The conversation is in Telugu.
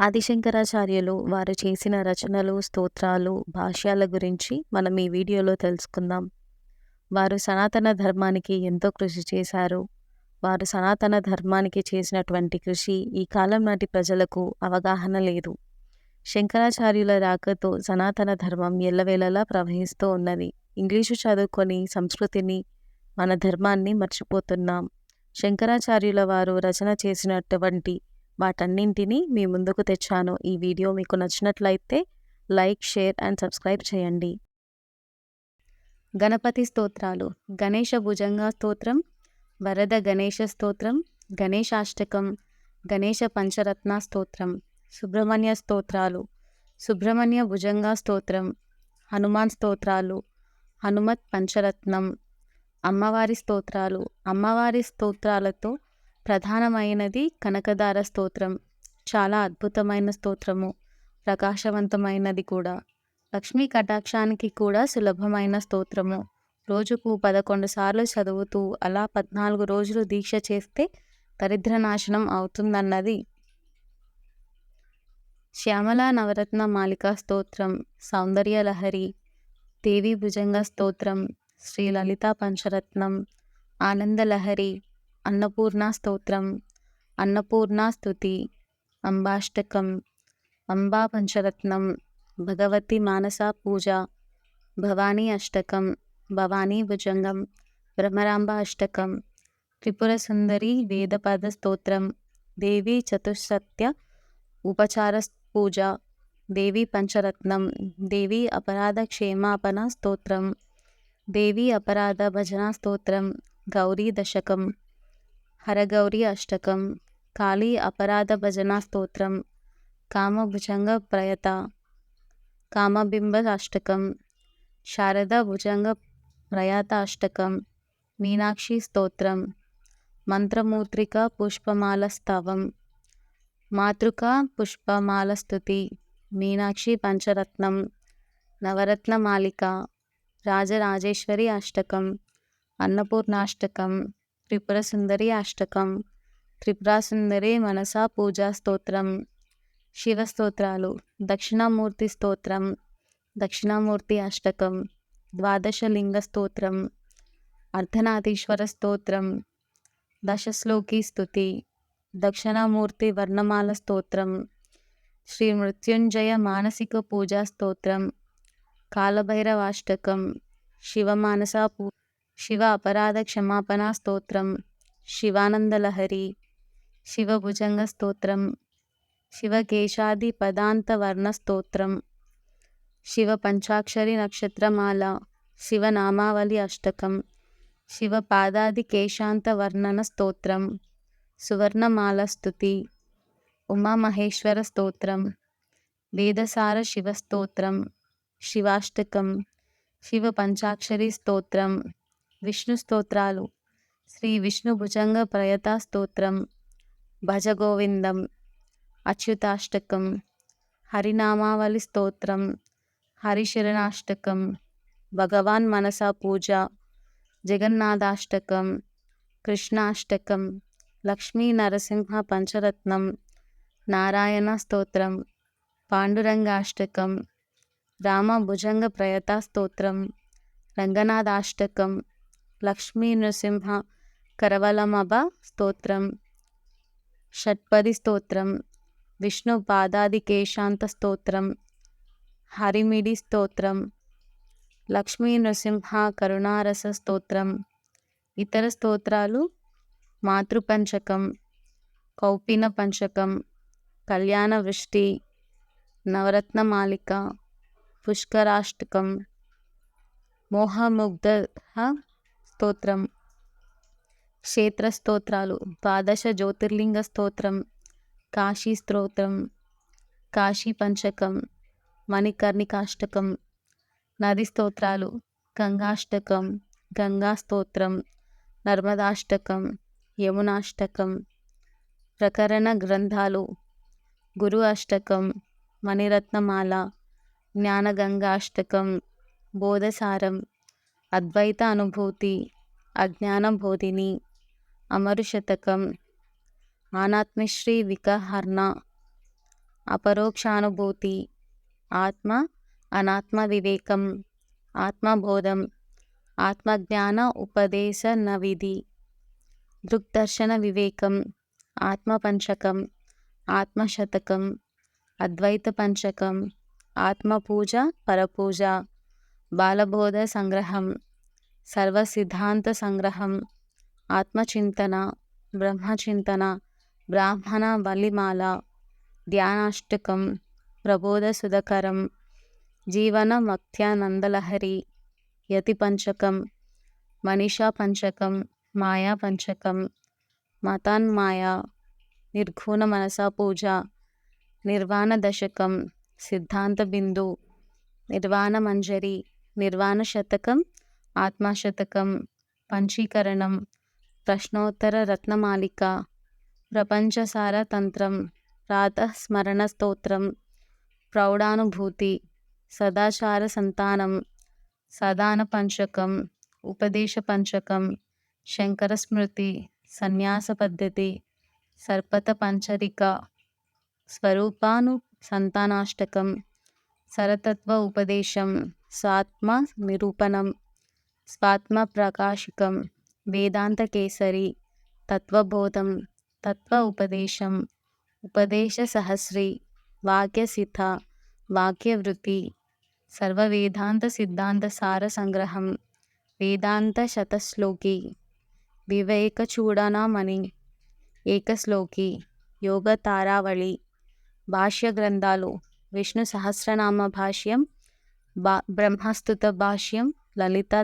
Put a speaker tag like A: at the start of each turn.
A: ఆదిశంకరాచార్యులు వారు చేసిన రచనలు, స్తోత్రాలు, భాష్యాల గురించి మనం ఈ వీడియోలో తెలుసుకుందాం. వారు సనాతన ధర్మానికి ఎంతో కృషి చేశారు. వారు సనాతన ధర్మానికి చేసినటువంటి కృషి ఈ కాలం నాటి ప్రజలకు అవగాహన లేదు. శంకరాచార్యుల రాకతో సనాతన ధర్మం ఎల్లవేళలా ప్రవహిస్తూ ఉన్నది. ఇంగ్లీషు చదువుకొని సంస్కృతిని, మన ధర్మాన్ని మర్చిపోతున్నాం. శంకరాచార్యుల వారు రచన చేసినటువంటి వాటన్నింటినీ మీ ముందుకు తెచ్చాను. ఈ వీడియో మీకు నచ్చినట్లయితే లైక్, షేర్ అండ్ సబ్స్క్రైబ్ చేయండి. గణపతి స్తోత్రాలు. గణేష భుజంగా స్తోత్రం, వరద గణేష స్తోత్రం, గణేశాష్టకం, గణేష పంచరత్న స్తోత్రం, సుబ్రహ్మణ్య స్తోత్రాలు, సుబ్రహ్మణ్య భుజంగా స్తోత్రం, హనుమాన్ స్తోత్రాలు, హనుమత్ పంచరత్నం, అమ్మవారి స్తోత్రాలు. అమ్మవారి స్తోత్రాలతో ప్రధానమైనది కనకదార స్తోత్రం. చాలా అద్భుతమైన స్తోత్రము. ప్రకాశవంతమైనది కూడా. లక్ష్మీ కటాక్షానికి కూడా సులభమైన స్తోత్రము. రోజుకు పదకొండు సార్లు చదువుతూ అలా పద్నాలుగు రోజులు దీక్ష చేస్తే దరిద్రనాశనం అవుతుందన్నది. శ్యామలా నవరత్న మాలికా స్తోత్రం, సౌందర్యలహరి, దేవీ భుజంగ స్తోత్రం, శ్రీ లలితా పంచరత్నం, ఆనందలహరి, అన్నపూర్ణ స్తోత్రం, అన్నపూర్ణ స్తుతి, అంబాష్టకం, అంబా పంచరత్నం, భగవతి మానసా పూజ, భవానీ అష్టకం, భవానీ భుజంగం, బ్రహ్మరాంబ అష్టకం, త్రిపుర సుందరి వేదపద స్తోత్రం, దేవి చతుస్సత్య ఉపచార పూజ, దేవి పంచరత్నం, దేవి అపరాధ క్షేమాపణ స్తోత్రం, దేవి అపరాధ భజన స్తోత్రం, గౌరీ దశకం, హరగౌరి అష్టకం, కాళీ అపరాధ భజన స్తోత్రం, కామభుజంగ ప్రయత, కామబింబ అష్టకం, శారద భుజంగ ప్రయాత అష్టకం, మీనాక్షి స్తోత్రం, మంత్రమూత్రిక పుష్పమాల స్తవం, మాతృక పుష్పమాల స్థుతి మీనాక్షి పంచరత్నం, నవరత్న మాలిక, రాజరాజేశ్వరి అష్టకం, అన్నపూర్ణాష్టకం, త్రిపుర సుందరి అష్టకం, త్రిపురాసుందరి మనసా పూజా స్తోత్రం, శివ స్తోత్రాలు. దక్షిణామూర్తి స్తోత్రం, దక్షిణామూర్తి అష్టకం, ద్వాదశలింగ స్తోత్రం, అర్ధనాథీశ్వర స్తోత్రం, దశశ్లోకి స్థుతి దక్షిణామూర్తి వర్ణమాల స్తోత్రం, శ్రీ మృత్యుంజయ మానసిక పూజా స్తోత్రం, కాలభైరవాష్టకం, శివమానసా పూ శివ అపరాధ క్షమాపణ స్తోత్రం, శివానందలహరి, శివభుజంగ స్తోత్రం, శివకేశాది పదాంత వర్ణ స్తోత్రం, శివ పంచాక్షరి నక్షత్రమాల, శివనామావళి అష్టకం, శివ పాదాది కేశాంత వర్ణన స్తోత్రం, సువర్ణమాల స్థుతి ఉమామహేశ్వర స్తోత్రం, వేదసార శివస్తోత్రం శివాష్టకం, శివ పంచాక్షరి స్తోత్రం, విష్ణు స్తోత్రాలు. శ్రీ విష్ణు భుజంగ ప్రయత స్తోత్రం, భజగోవిందం అచ్యుతాష్టకం, హరినామావళి స్తోత్రం, హరిశరణాష్టకం, భగవాన్ మనసా పూజ, జగన్నాథాష్టకం, కృష్ణాష్టకం, లక్ష్మీ నరసింహ పంచరత్నం, నారాయణ స్తోత్రం, పాండురంగాష్టకం, రామభుజంగ ప్రయత స్తోత్రం, రంగనాథాష్టకం, లక్ష్మీ నృసింహ కరవలమభ స్తోత్రం, షట్పది స్తోత్రం, విష్ణు పాదాది కేశాంత స్తోత్రం, హరిమిడి స్తోత్రం, లక్ష్మీ నృసింహ కరుణారస స్తోత్రం, ఇతర స్తోత్రాలు మాతృపంచకం, కౌపిన పంచకం, కళ్యాణ వృష్టి, నవరత్నమాలిక, పుష్కరాష్టకం, మోహముగ్ధ స్తోత్రం, క్షేత్ర స్తోత్రాలు. ద్వాదశ జ్యోతిర్లింగ స్తోత్రం, కాశీ స్తోత్రం, కాశీ పంచకం, మణికర్ణికాష్టకం, నది స్తోత్రాలు. గంగాష్టకం, గంగా స్తోత్రం, నర్మదాష్టకం, యమునాష్టకం, ప్రకరణ గ్రంథాలు. గురు అష్టకం, మణిరత్నమాల, జ్ఞానగంగాష్టకం, బోధసారం, అద్వైత అనుభూతి, అజ్ఞాన బోధిని, అమరు శతకం, ఆనాత్మశ్రీ వికహర్ణ, అపరోక్షానుభూతి ఆత్మ అనాత్మ వివేకం ఆత్మబోధం ఆత్మజ్ఞాన ఉపదేశ నవిధి దృగ్దర్శన వివేకం ఆత్మపంచకం ఆత్మశతకం అద్వైత పంచకం ఆత్మపూజ పరపూజ బాలబోధ సంగ్రహం సర్వసిద్ధాంత సంగ్రహం ఆత్మచింతన బ్రహ్మచింతన బ్రాహ్మణ బలిమాల ధ్యానాష్టకం ప్రబోధ సుధకరం జీవన మక్త్యానందలహరి యతి పంచకం మనీషా పంచకం మాయా పంచకం మతాన్మాయ నిర్ఘూణ మనసా పూజ నిర్వాణ దశకం సిద్ధాంత బిందు నిర్వాణ మంజరి నిర్వాణ శతకం ఆత్మశతకం పంచీకరణం ప్రశ్నోత్తర రత్నమాలిక ప్రపంచసార తంత్రం ప్రాతస్మరణ స్తోత్రం ప్రౌఢానుభూతి సదాచార సంతానం సదాన పంచకం ఉపదేశ పంచకం శంకర స్మృతి సన్యాస పద్ధతి సర్పత పంచరిక స్వరూపాను సంతానాష్టకం సరతత్వ ఉపదేశం స్వాత్మ నిరూపణం స్వాత్మ ప్రకాశికం వేదాంత కేసరి తత్వబోధం తత్వ ఉపదేశం ఉపదేశ సహస్రి వాక్యసిథ వాక్యవృత్తి సర్వవేదాంత సిద్ధాంత సార సంగ్రహం వేదాంత శతశ్లోకి వివేక చూడనామణి ఏకశ్లోకి యోగ తారావళి భాష్య గ్రంథాలు విష్ణు సహస్రనామ భాష్యం బా బ్రహ్మస్తుత భాష్యం లలిత